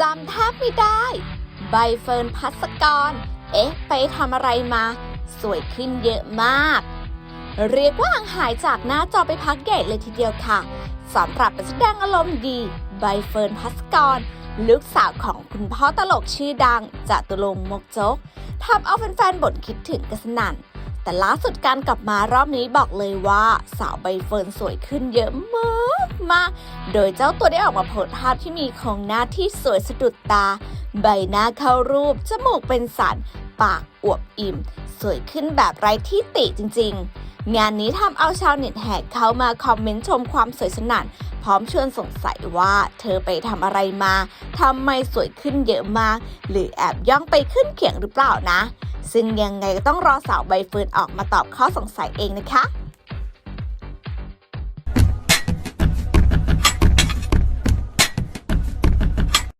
จำแทบไม่ได้ ใบเฟิร์นพัสกร เอ๊ะ ไปทำอะไรมา สวยขึ้นเยอะมาก เรียกว่าห่างหายจากหน้าจอไปพักใหญ่เลยทีเดียวค่ะสำหรับแสดงอารมณ์ดี ใบเฟิร์นพัสกร ลูกสาวของคุณพ่อตลกชื่อดังจตุรงค์มกจกทำเอาแฟนๆบ่นคิดถึงกันสนั่น แต่ล่าสุดการกลับมารอบนี้บอกเลยว่าสาวใบเฟิร์นสวยขึ้นเยอะมากมาก โดยเจ้าตัวได้ออกมาโพสภาพที่มีโครงหน้าที่สวยสะดุดตา ใบหน้าเข้ารูป จมูกเป็นสัน ปากอวบอิ่ม สวยขึ้นแบบไร้ที่ติจริง ๆ งานนี้ทำเอาชาวเน็ตแห่เข้ามาคอมเมนต์ชมความสวยสนั่นพร้อมชวนสงสัยว่าเธอไปทำอะไรมาทำไมสวยขึ้นเยอะมาก หรือแอบย่องไปขึ้นเขียงหรือเปล่านะ ซึ่งยังไงก็ต้องรอสาวใบเฟิร์นออกมาตอบข้อสงสัยเองนะคะ